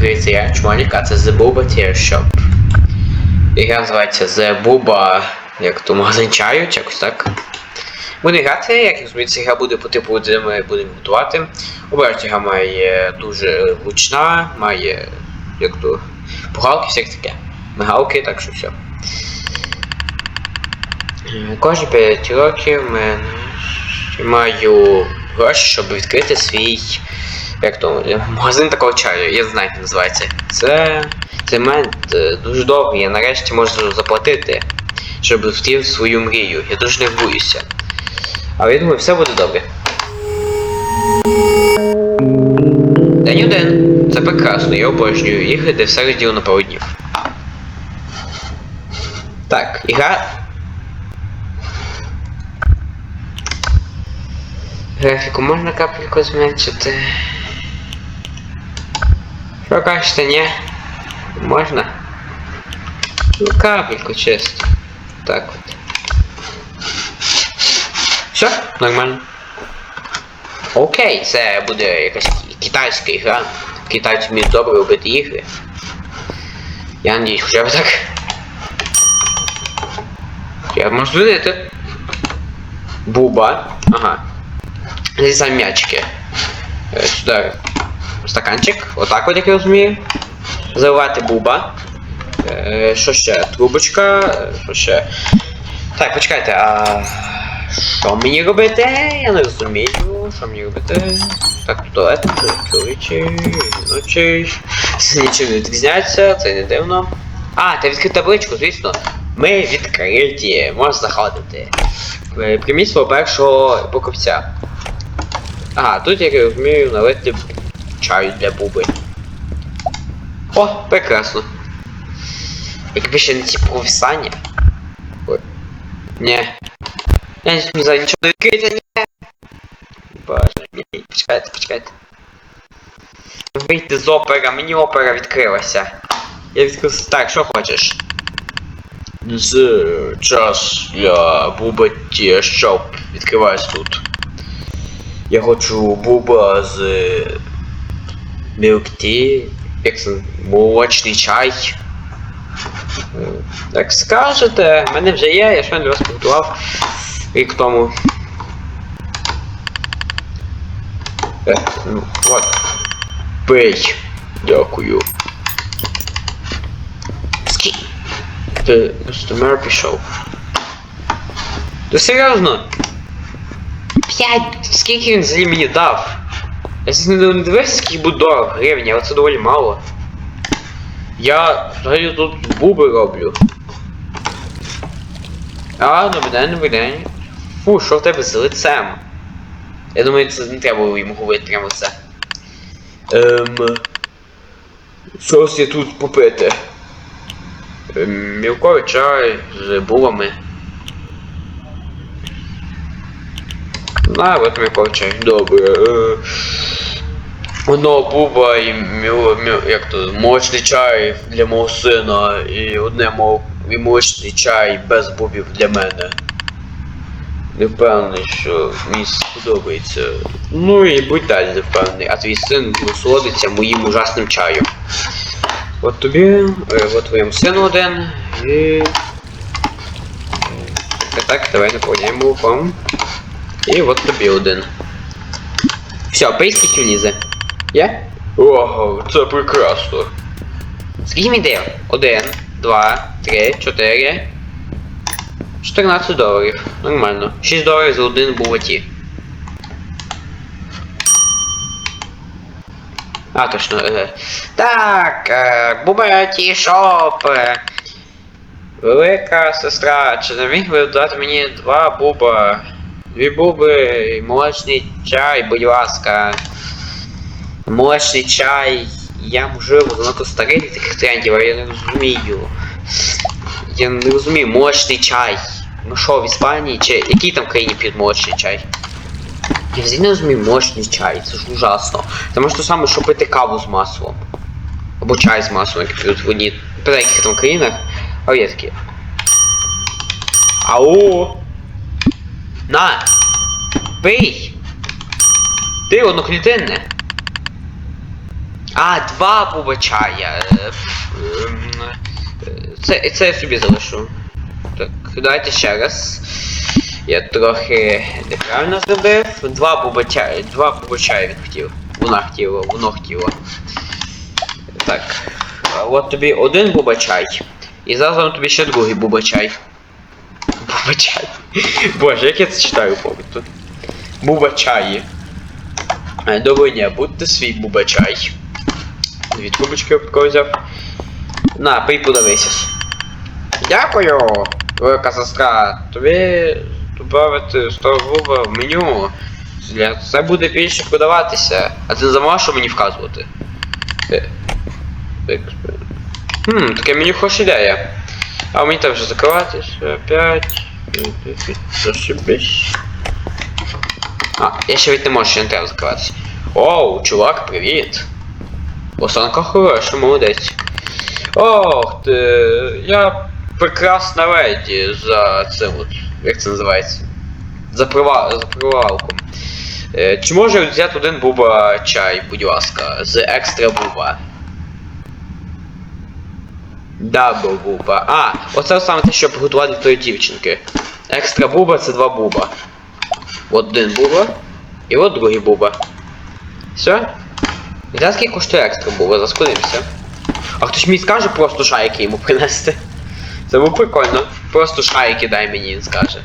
дивіться, я чмолік, а це The Booba Tear Shop. Ігра називається The Booba, як то магазин чаю, якось так. Буде грати, як розуміється, гра буде по типу, де ми будемо готувати. Обережна гра має дуже гучна, має як то пугалки, всяке таке. Мигалки, так що все. Кожні 5 років мене маю гроші, щоб відкрити свій як то, магазин такого чаю. Я знаю, як називається. Це цей момент е, дуже довгий, я нарешті можу заплатити, щоб втів свою мрію. Я дуже нервуюся. Але я думаю, все буде добре. День один. Це прекрасно, я обожнюю де все розділено пару днів. Так, ігра. Графіку можна капельку зменшити. Що кажете, ні? Можна? Ну, капельку, чисто. Так от. Все, нормально. Окей, це буде якась китайська гра. Китайці вміють добре робити ігри. Я надіюсь, хоча б так. Я можу змінити. Буба. Ага. Здесь м'ячики. Е, Сюди стаканчик. Отак от, як я розумію. Заливати буба. Е, Що ще? Трубочка. Що ще? Так, почекайте, а що мені робити? Я не розумію. Що мені робити? Так, туалет, чоловічий, жіночий. Нічим не відрізняється, це не дивно. А, ти відкрив табличку, звісно. Ми відкриті, можна заходити. Е, Прийміть свого першого покупця. Ага, тут як я розумію налити чаю для буби. О, прекрасно. Якби ще не ці провісання. Ні. Я не знаю нічого не відкрити, ні. Боже, ні, почекайте, почекайте. Вийти з опера, мені опера відкрилася. Я відкрив. Так, що хочеш? З час для Бубаті Шоп відкриваюсь тут. Я хочу буба з мілкті, як це, молочний чай. Е, Так скажете, в мене вже є, я для вас підготував рік тому. Е, ну, от. Пий. Дякую. Скі. Ти костюмер пішов. Ти серйозно? П'ять. Скільки він взагалі мені дав? Я зараз не дивився, скільки буде дорого гривень, але це доволі мало. Я взагалі тут буби роблю. А, добрий день, добрий день. Фу, що в тебе з лицем? Я думаю, це не треба йому говорити прямо це. Ем. Щось я тут попити. Ем, мілковий чай з булами. А, от мілковий чай. Добре. Одного буба і міл, міл, як то, молочний чай для мого сина і одне мол, і молочний чай без бубів для мене. Не впевнений, що мені сподобається. Ну і будь далі не впевнений, а твій син насолодиться моїм ужасним чаєм. От тобі, е, от твоєму сину один і. Так, так, давай наповняємо молоком. І от тобі один. Все, скільки влізе. Є? Ого, це прекрасно. Скільки мені дає? Один, два, три, чотири. 14 доларів. Нормально. 6 доларів за один бугаті. А, точно. Е. Так, е, Бубаті шоп. Велика сестра, чи не міг ви дати мені два буба? Дві буби, молочний чай, будь ласка. Молочний чай. Я можливо занадто старий для таких трендів, але я не розумію. Я не розумію, молочний чай. Ну що, в Іспанії чи який там країні п'ють молочний чай? Я взагалі не розумію молочний чай, це ж ужасно. Це може те саме, що пити каву з маслом. Або чай з маслом, як п'ють в одній деяких там країнах. Але є такі. Ау! На! Пий! Ти одноклітинне! А, два буба чая. Е, Це, це я собі залишу. Так, давайте ще раз. Я трохи неправильно зробив. Два буба чая, два бубача він хотів. Вона хотіла, воно хотіло. Так. А от тобі один буба чай. І зараз тобі ще другий буба чай. Боже, як я це читаю повністю. Буба чаї. Е, Доброго дня, будьте свій буба чай. Дві трубочки такого взяв. На, пий подивися. Дякую, велика сестра. Тобі добавити 100 буба в меню. Це буде більше продаватися. А ти не замовиш, що мені вказувати? Е, Хм, таке меню хороша ідея. А мені там вже закриватися. Опять. А, я ще ведь не можу, ще не треба закриватися. Оу, чувак, привіт. Осанка хороша, молодець. Ох ти, я прекрасна леді за цим от, як це називається? За прива... за привалком. Е, чи може я взяти один буба чай, будь ласка, з екстра буба? Дабл буба. А, оце саме те, що приготувати для тої дівчинки. Екстра буба це два буба. Один буба. І от другий буба. Все? І зараз скільки коштує екстра буба, заскудимося. А хтось мені скаже просто шайки йому принести. Це було прикольно. Просто шайки дай мені, він скаже.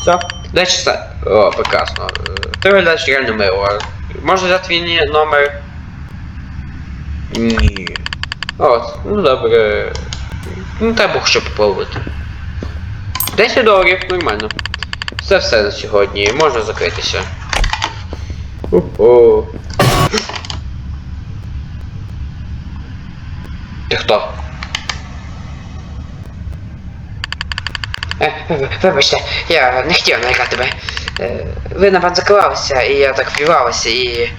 Все. Дай часа. О, прекрасно. Ти виглядаєш реально мило. Можна взяти твій номер? Ні. О, ну добре. Ну треба ще попробувати. 10 доларів, нормально. Це все на сьогодні. Можна закритися. Уху. Ти хто? Е, Вибачте, я не хотів налякати тебе. Е, Ви напевно закривалися, і я так впівалася, і.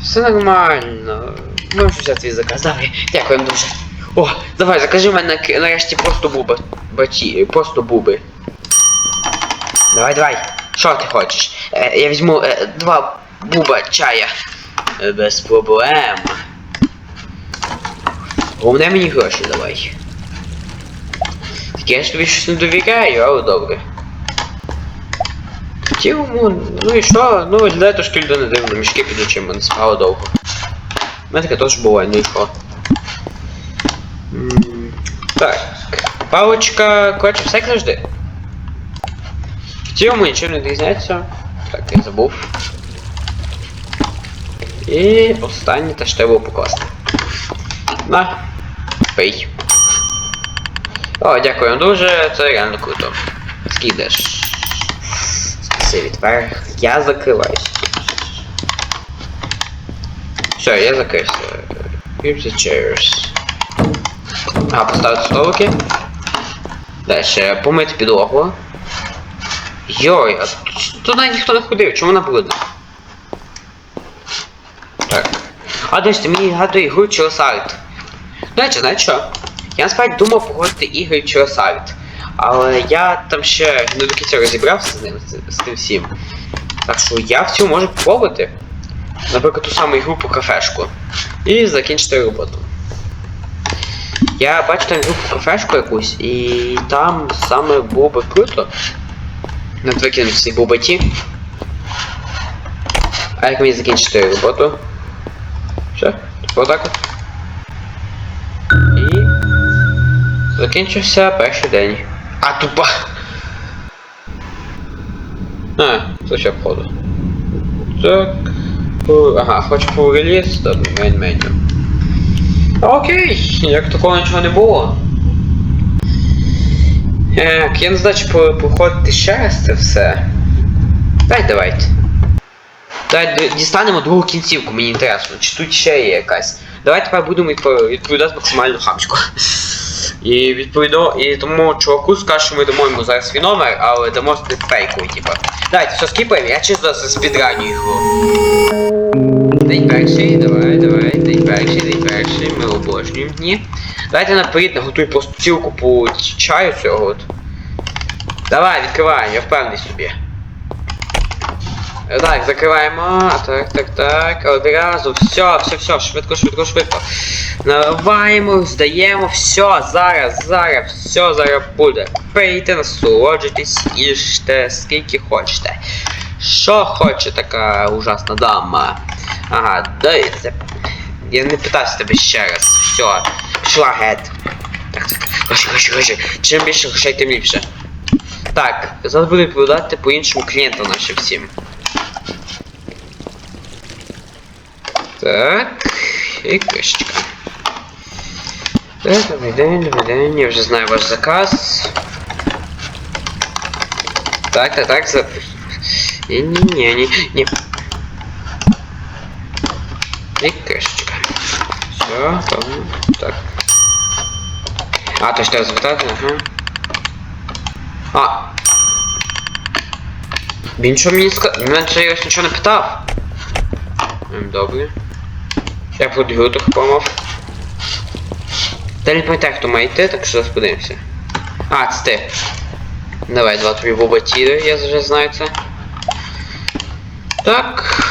Все нормально. Можеш взяти твій заказ. Давай, дякую дуже. О, давай, закажи мене нарешті просто буби. Бачі, просто буби. Давай, давай. Що ти хочеш? Е, я візьму е, два буба чая. Е, без проблем. Головне мені гроші давай. Так я ж тобі щось не довіряю, але добре. Цілому, ну і що? Ну, для трошки людей не дивно, мішки під очима, не спало довго. У мене таке теж буває, ну і що? Так. Палочка, коротше, все як завжди. В цілому нічого не відрізняється. Так, я забув. І останнє теж треба покласти. На. Пий. О, дякую вам дуже, це реально круто. Скидеш. Спасибі, тепер я закриваюся. Все, я закрився. The. А, поставити столики. Дальше, помити підлогу. Йой, а туди ніхто не ходив, чому вона брудна? Так. А десь мені гадує ігру через арт. До речі, знаєш що? Я насправді думав погодити ігри через арт. Але я там ще не до кінця розібрався з ним, з, з тим всім. Так що я в цьому можу попробувати. Наприклад, ту саму ігру по кафешку. І закінчити роботу. Я бачу там ігру кафешку якусь, і там саме було би круто. Над викинути всі бубаті. А як мені закінчити роботу? Все, отак от. І закінчився перший день. А тупа. А, це ще входу. Так. Ага, хочу full реліз, добре, main. Окей, як такого нічого не було. Як, я не знаю, чи походити ще раз це все. Дай давайте. Давай дістанемо другу кінцівку, мені інтересно, чи тут ще є якась. Давай тепер будемо відпо- відповідати максимально хамсько. І відповідно, і тому чуваку скажу, що ми дамо йому зараз свій номер, але дамо фейковий, типа. Давайте, все, скіпаємо, я чисто за спідраню ігру. День давай, давай, день перший, ми обожнюємо дні. Давайте наперед наготуй просто цілу купу чаю цього от. Давай, відкриваємо, я впевнений собі. Е, Так, закриваємо. Так, так, так. Одразу. Все, все, все, швидко, швидко, швидко. Наливаємо, здаємо, все, зараз, зараз, все зараз буде. Пийте, насолоджуйтесь, їжте скільки хочете. Що хоче така ужасна дама? Ага, дайте. Я не питався тебе ще раз. Все, пішла геть. Так, так, гроші, гроші, гроші. Чим більше грошей, тим ліпше. Так, зараз буду відповідати по іншому клієнтам нашим всім. Так, і кришечка. Так, добрий день, добрий день, я вже знаю ваш заказ. Так, так, так, ні. І кришечка. Все, там, так. А, то що звертати, ага. А. Він що мені сказав? Він я нічого не питав. Ем, Добре. Я трохи помов. Та не пам'ятаю, хто має йти, так що зараз. А, це ти. Давай, два тобі бубатіри, я вже знаю це. Так.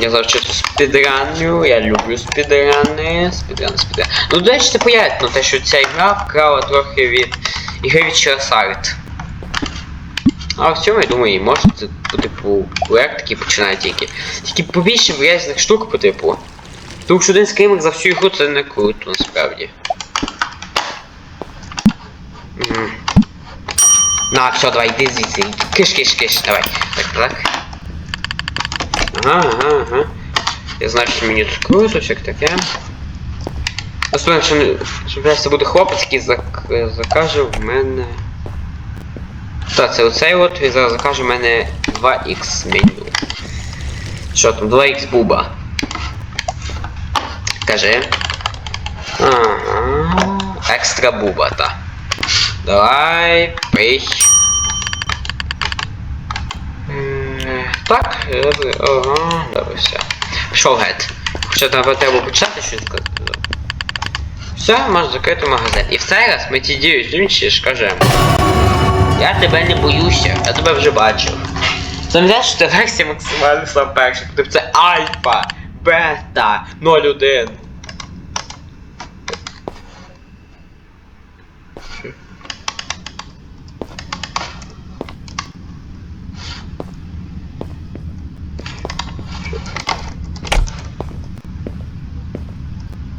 Я завжди спідраню, я люблю спідрани, спідрани, спідрани. Ну, до речі, це пояснено, те, що ця гра вкрала трохи від ігри від Чарасарт. А в цьому, я думаю, і може це по типу проект такий починає тільки. Тільки побільше різних штук по типу. Тому що один скример за всю ігру це не круто насправді. На, все, давай, йди звідси. Киш, киш, киш, давай. Так, так. Ага, ага, ага. Я знаю, що мені тут круто, всяк таке. Особливо, що, що це буде хлопець, який зак... закаже в мене. Так, це оцей от, він зараз закаже в мене 2х меню. Що там, 2х буба. Кажи. Ага. Екстра буба, та. Давай, пий. Так, ага, добре, все. Пішов геть. Хоча треба треба почати щось сказати. Все, можеш закрити магазин. І в цей раз ми ті дію інші ж кажемо. Я тебе не боюся, я тебе вже бачив. Це не те, що це версія максимально сам перша, тобто це альфа, бета, 01.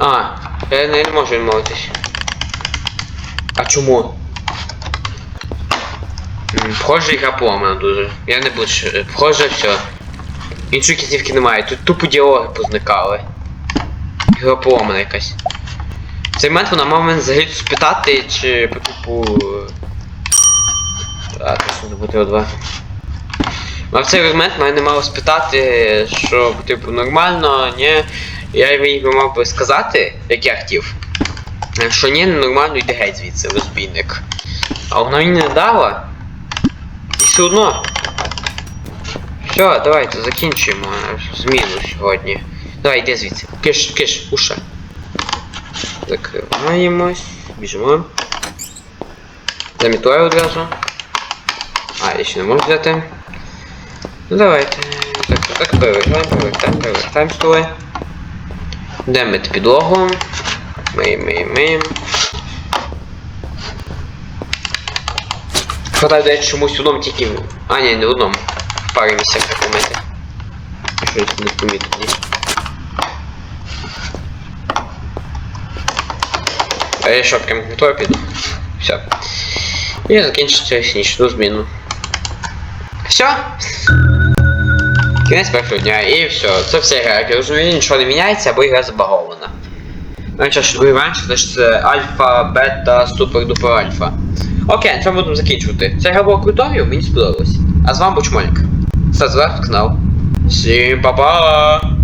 А, я не, не можу відмовитись. А чому? М, Вхожа ігра поламана дуже. Я не буду. Вхожа все. Іншої кінцівки немає, тут тупо діалоги позникали. Ігра поламана якась. В цей момент вона мав мене взагалі спитати, чи по типу. А, точно забути о2. А в цей момент мене мало спитати, що типу нормально, ні. Я їй мав би сказати, як я хотів. Що ні, нормально йде геть звідси, розбійник. А вона мені не дала. І все одно. Все, давайте закінчуємо зміну сьогодні. Давай, йди звідси. Киш, киш, уша. Закриваємось. Біжимо. Замітую одразу. А, я ще не можу взяти. Ну давайте. Так, так, так, перевертаємо, перевертаємо, перевертаємо столи. Йдемо мити підлогу. Миємо, миємо, миємо. Хватає, речі, чомусь в одному тільки. А, ні, не в одному. В парі місцях помити. Щось не помітив. А я що, прям готовий піду? Все. І закінчиться нічну зміну. Все. Кінець першого дня і все. Це все гра. Як я розумію, нічого не міняється, або ігра забагована. Ж, другий варіант, значить це альфа, бета, супер, дупер альфа. Окей, на цьому будемо закінчувати. Ця гра була крутою, мені сподобалось. А з вами був Чмолік. Лайк, канал. Всім па-па!